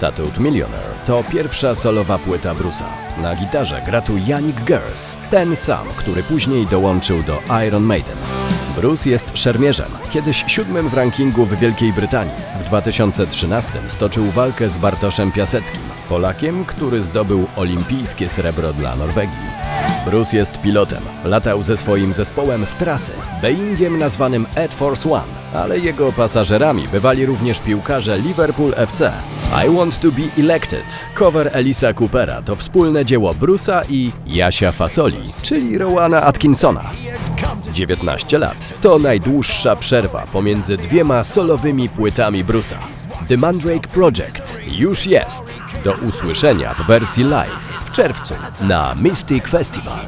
Tattooed Millionaire to pierwsza solowa płyta Bruce'a. Na gitarze gra tu Yannick Gers, ten sam, który później dołączył do Iron Maiden. Bruce jest szermierzem, kiedyś siódmym w rankingu w Wielkiej Brytanii. W 2013 stoczył walkę z Bartoszem Piaseckim, Polakiem, który zdobył olimpijskie srebro dla Norwegii. Bruce jest pilotem. Latał ze swoim zespołem w trasy, Boeingiem nazwanym Air Force One, ale jego pasażerami bywali również piłkarze Liverpool FC. I Want to Be Elected, cover Elisa Coopera to wspólne dzieło Bruce'a i Jasia Fasoli, czyli Rowana Atkinsona. 19 lat to najdłuższa przerwa pomiędzy dwiema solowymi płytami Bruce'a. The Mandrake Project już jest. Do usłyszenia w wersji live w czerwcu na Mystic Festival.